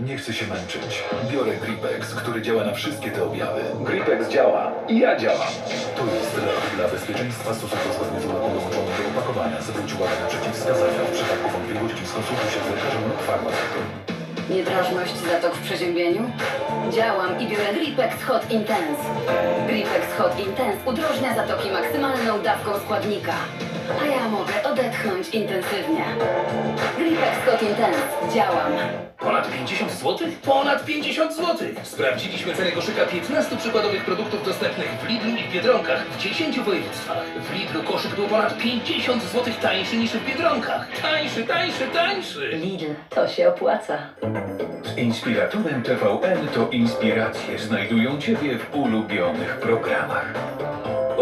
Nie chcę się męczyć. Biorę Gripex, który działa na wszystkie te objawy. Gripex działa i ja działam. To jest lek dla bezpieczeństwa stosunkowo zgodnie z dołączonym do opakowania. Zwróć uwagę na przeciwwskazania. W przypadku wątpliwości skonsultuj się z lekarzem lub farmaceutą. Niedrożność zatok w przeziębieniu? Działam i biorę Gripex Hot Intense. Gripex Hot Intense udrożnia zatoki maksymalną dawką składnika. A ja mogę odetchnąć intensywnie. Gripex Hot Intense. Działam. Ponad 50 zł? Ponad 50 zł! Sprawdziliśmy cenę koszyka 15 przykładowych produktów dostępnych w Lidlu i w Biedronkach w 10 województwach. W Lidlu koszyk był ponad 50 zł tańszy niż w Biedronkach. Tańszy, tańszy, tańszy! Lidl, to się opłaca. Z Inspiratorem TVN to inspiracje znajdują Ciebie w ulubionych programach.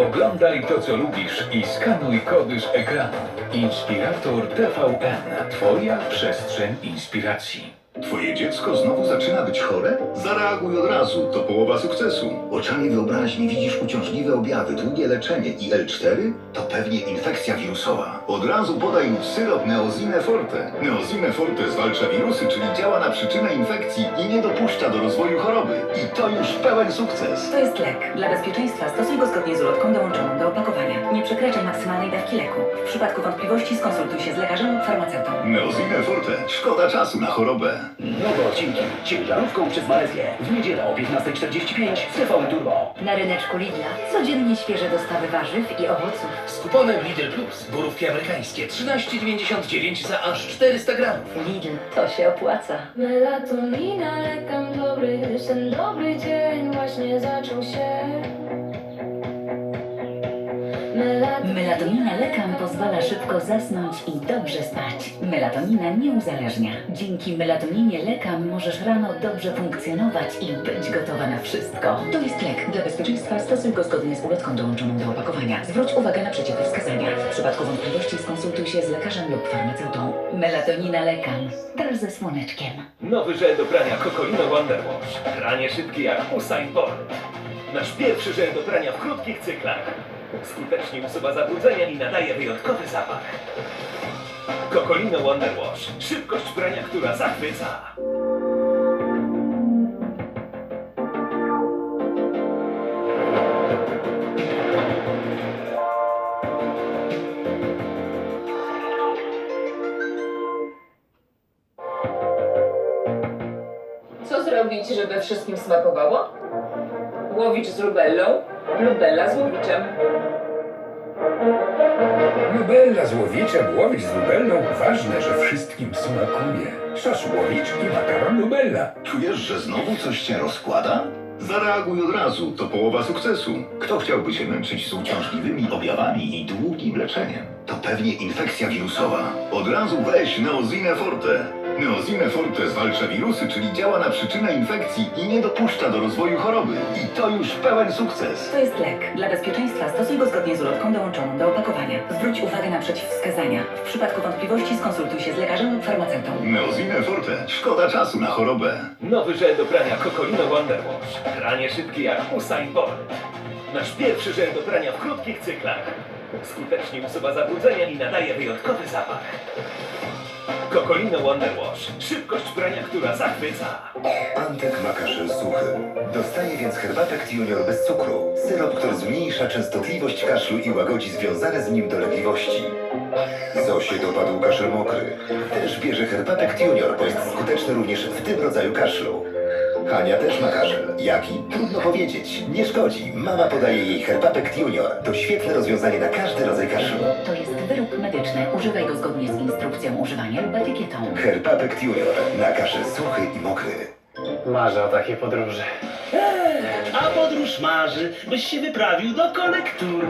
Oglądaj to, co lubisz i skanuj kody z ekranu. Inspirator TVN. Twoja przestrzeń inspiracji. Twoje dziecko znowu zaczyna być chore? Zareaguj od razu, to połowa sukcesu. Oczami wyobraźni widzisz uciążliwe objawy, długie leczenie i L4? To pewnie infekcja wirusowa. Od razu podaj mu syrop Neozine Forte. Neozine Forte zwalcza wirusy, czyli działa na przyczynę infekcji i nie dopuszcza do rozwoju choroby. I to już pełen sukces. To jest lek. Dla bezpieczeństwa stosuj go zgodnie z ulotką dołączoną do opakowania. Nie przekraczaj maksymalnej dawki leku. W przypadku wątpliwości skonsultuj się z lekarzem lub farmaceutą. Neozine Forte. Szkoda czasu na chorobę. Nowe odcinki ciężarówką przez Malezję. W niedzielę o 15.45 w TVN Turbo. Na ryneczku Lidla codziennie świeże dostawy warzyw i owoców. Z kuponem Lidl Plus borówki amerykańskie 13,99 za aż 400 gramów. Lidl, to się opłaca. Melatonina, lekam dobry, ten dobry dzień właśnie zaczął się. Melatonina lekam pozwala szybko zasnąć i dobrze spać. Melatonina nie uzależnia. Dzięki melatoninie lekam możesz rano dobrze funkcjonować i być gotowa na wszystko. To jest lek. Dla bezpieczeństwa stosuj go zgodnie z ulotką dołączoną do opakowania. Zwróć uwagę na przeciwwskazania. W przypadku wątpliwości skonsultuj się z lekarzem lub farmaceutą. Melatonina lekam. Dar ze słoneczkiem. Nowy żel do prania Cocolino Wonder Wash. Pranie szybkie jak Usain Bolt. Nasz pierwszy żel do prania w krótkich cyklach. Skutecznie usuwa zabrudzenia i nadaje wyjątkowy zapach. Cocolino Wonder Wash. Szybkość prania, która zachwyca. Co zrobić, żeby wszystkim smakowało? Łowicz z rubellą, lubella z łowiczem. Lubella z łowiczem, łowicz z lubellą. Ważne, że wszystkim smakuje. Sos łowicz i makaron lubella. Czujesz, że znowu coś cię rozkłada? Zareaguj od razu, to połowa sukcesu. Kto chciałby się męczyć z uciążliwymi objawami i długim leczeniem? To pewnie infekcja wirusowa. Od razu weź Neozine Forte. Neozine Forte zwalcza wirusy, czyli działa na przyczynę infekcji i nie dopuszcza do rozwoju choroby. I to już pełen sukces. To jest lek. Dla bezpieczeństwa stosuj go zgodnie z ulotką dołączoną do opakowania. Zwróć uwagę na przeciwwskazania. W przypadku wątpliwości skonsultuj się z lekarzem lub farmaceutą. Neozine Forte. Szkoda czasu na chorobę. Nowy żel do prania Cocolino Wonder Wash. Pranie szybkie jak Usain Bolt. Nasz pierwszy żel do prania w krótkich cyklach. Skutecznie usuwa zabrudzenia i nadaje wyjątkowy zapach. Cocolino Wonder Wash. Szybkość prania, która zachwyca. Antek ma kaszel suchy. Dostaje więc herbatek Junior bez cukru. Syrop, który zmniejsza częstotliwość kaszlu i łagodzi związane z nim dolegliwości. Zosie dopadł kaszel mokry. Też bierze herbatek Junior, bo jest skuteczny również w tym rodzaju kaszlu. Hania też ma kaszel. Jaki? Trudno powiedzieć. Nie szkodzi. Mama podaje jej herbatek Junior. To świetne rozwiązanie na każdy rodzaj kaszlu. To jest wyrób medyczny. Używaj go zgodnie z instrukcją używania lub etykietą. Herbatek Junior. Na kaszel suchy i mokry. Marzę o takiej podróży. A podróż marzy, byś się wyprawił do konektury.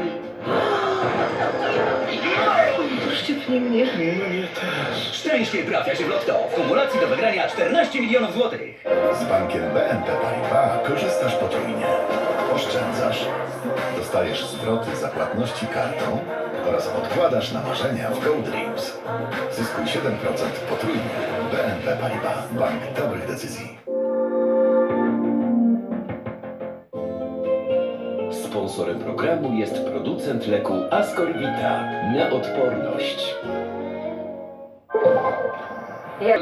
Szczypnie mnie. Mnie też. Szczęście trafia się w lotto. W kumulacji do wygrania 14 milionów złotych. Z bankiem BNP Paribas korzystasz potrójnie. Oszczędzasz, dostajesz zwroty za płatności kartą oraz odkładasz na marzenia w Go Dreams. Zyskuj 7% potrójnie. BNP Paribas. Bank dobrych decyzji. Sponsorem programu jest producent leku Ascorvita na odporność.